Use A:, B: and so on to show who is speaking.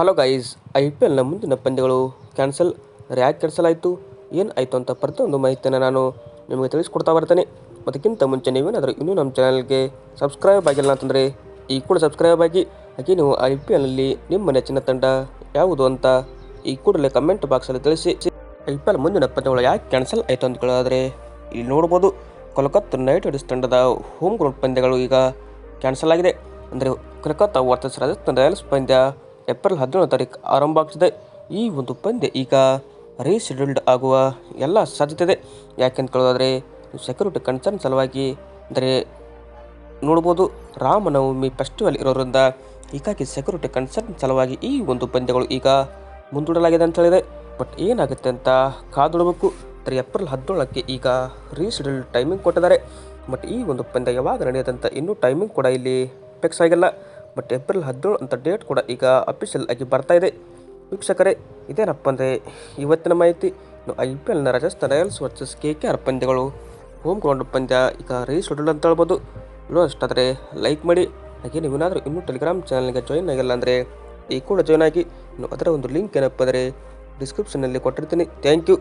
A: Hello guys I P ಎಲ್ನ ಮುಂದಿನ ಪಂದ್ಯಗಳು ಕ್ಯಾನ್ಸಲ್ ಯಾಕೆ ಕ್ಯಾನ್ಸಲ್ ಆಯಿತು. ಏನು ಆಯಿತು ಅಂತ ಪ್ರತಿಯೊಂದು ಮಾಹಿತಿಯನ್ನು ನಾನು ನಿಮಗೆ ತಿಳಿಸ್ಕೊಡ್ತಾ ಬರ್ತೇನೆ. ಅದಕ್ಕಿಂತ ಮುಂಚೆ ನೀವೇನಾದರೂ ಇನ್ನೂ ನಮ್ಮ ಚಾನಲ್ಗೆ ಸಬ್ಸ್ಕ್ರೈಬ್ ಆಗಿಲ್ಲ ಅಂತಂದರೆ ಈ ಕೂಡ ಸಬ್ಸ್ಕ್ರೈಬ್ ಆಗಿ. ಹಾಗೆ ನೀವು ಐ ಪಿ ಎಲ್ನಲ್ಲಿ ನಿಮ್ಮ ನೆಚ್ಚಿನ ತಂಡ ಯಾವುದು ಅಂತ ಈ ಕೂಡಲೇ ಕಮೆಂಟ್ ಬಾಕ್ಸಲ್ಲಿ ತಿಳಿಸಿ. ಐ ಪಿ ಎಲ್ ಮುಂದಿನ ಪಂದ್ಯಗಳು ಯಾಕೆ ಕ್ಯಾನ್ಸಲ್ ಆಯಿತು ಅಂದ್ಕೊಳ್ಳೋದಾದರೆ ಇಲ್ಲಿ ನೋಡ್ಬೋದು ಕೋಲ್ಕತ್ತಾ ನೈಟ್ ರೈಡರ್ಸ್ ತಂಡದ ಹೋಮ್ ಗ್ರೌಂಡ್ ಪಂದ್ಯಗಳು ಈಗ ಕ್ಯಾನ್ಸಲ್ ಆಗಿದೆ. ಅಂದರೆ ಕೋಲ್ಕತ್ತಾ ವರ್ಸಸ್ ರಾಜಸ್ಥಾನ್ ರಾಯಲ್ಸ್ ಪಂದ್ಯ ಏಪ್ರಿಲ್ ಹದಿನೇಳು ತಾರೀಕು ಆರಂಭ ಈ ಒಂದು ಪಂದ್ಯ ಈಗ ರೀಶೆಡ್ಯೂಲ್ಡ್ ಆಗುವ ಎಲ್ಲ ಸಾಧ್ಯತೆ ಇದೆ. ಯಾಕೆಂತ ಕೇಳೋದಾದರೆ ಸೆಕ್ಯೂರಿಟಿ ಕನ್ಸರ್ನ್ ಸಲುವಾಗಿ ಅಂದರೆ ನೋಡ್ಬೋದು, ರಾಮನವಮಿ ಫೆಸ್ಟಿವಲ್ ಇರೋದ್ರಿಂದ ಹೀಗಾಗಿ ಸೆಕ್ಯೂರಿಟಿ ಕನ್ಸರ್ನ್ ಸಲುವಾಗಿ ಈ ಒಂದು ಪಂದ್ಯಗಳು ಈಗ ಮುಂದೂಡಲಾಗಿದೆ ಅಂತ ಹೇಳಿದೆ. ಬಟ್ ಏನಾಗುತ್ತೆ ಅಂತ ಕಾದೊಡಬೇಕು ಅಂದರೆ ಏಪ್ರಿಲ್ ಹದಿನೇಳಕ್ಕೆ ಈಗ ರೀಶೆಡ್ಯೂಲ್ ಟೈಮಿಂಗ್ ಕೊಟ್ಟಿದ್ದಾರೆ. ಬಟ್ ಈ ಒಂದು ಪಂದ್ಯ ಯಾವಾಗ ನಡೆಯುತ್ತಂತ ಇನ್ನೂ ಟೈಮಿಂಗ್ ಕೂಡ ಇಲ್ಲಿ ಫಿಕ್ಸ್ ಆಗಿಲ್ಲ. ಬಟ್ ಏಪ್ರಿಲ್ ಹದಿನೇಳು ಅಂತ ಡೇಟ್ ಕೂಡ ಈಗ ಅಫಿಷಿಯಲ್ ಆಗಿ ಬರ್ತಾ ಇದೆ. ವೀಕ್ಷಕರೇ, ಇದೇನಪ್ಪ ಅಂದರೆ ಇವತ್ತಿನ ಮಾಹಿತಿ. I P ಎಲ್ನ Rajasthan Royals versus K K R ಪಂದ್ಯಗಳು ಹೋಮ್ ಗ್ರೌಂಡ್ ಪಂದ್ಯ ಈಗ ರೀಶೆಡ್ಯೂಲ್ ಅಂತ ಹೇಳ್ಬೋದು. ಇಲ್ಲೋ ಅಷ್ಟಾದರೆ ಲೈಕ್ ಮಾಡಿ. ಹಾಗೆ ನೀವೇನಾದರೂ ಇನ್ನೂ ಟೆಲಿಗ್ರಾಮ್ ಚಾನಲ್ಗೆ ಜಾಯಿನ್ ಆಗಿಲ್ಲ ಅಂದರೆ ಈ ಕೂಡ ಜಾಯ್ನ್ ಆಗಿ. ಇನ್ನು ಅದರ ಒಂದು ಲಿಂಕ್ ಏನಪ್ಪ ಅಂದರೆ ಡಿಸ್ಕ್ರಿಪ್ಷನಲ್ಲಿ ಕೊಟ್ಟಿರ್ತೀನಿ. Thank you